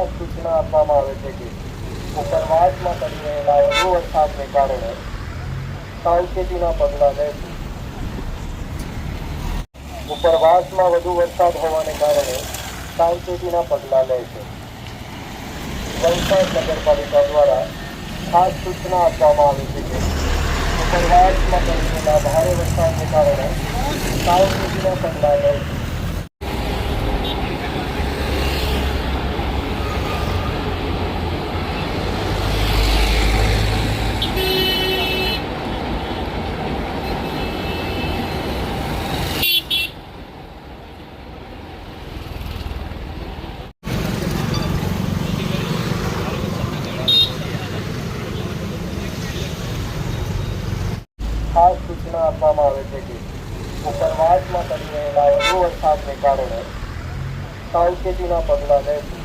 ખાસ સૂચના આપવામાં આવે છે કે ઉપરવાસમાં કરી રહેલા વધુ વરસાદને કારણે સાવચેતીના પગલાં લેશું ઉપરવાસમાં વધુ વરસાદ હોવાને કારણે સાવચેતીના પગલાં લેશે વલસાડ નગરપાલિકા દ્વારા ખાસ સૂચના આપવામાં આવી છે કે ઉપરવાસમાં કરી રહેલા ભારે વરસાદને કારણે સાવચેતીના પગલાં લેશે ખાસ સૂચના આપવામાં આવે છે કે ઉપરવાસમાં કરી રહેલા વધુ વરસાદને કારણે સાવચેતીના પગલાં લેશું.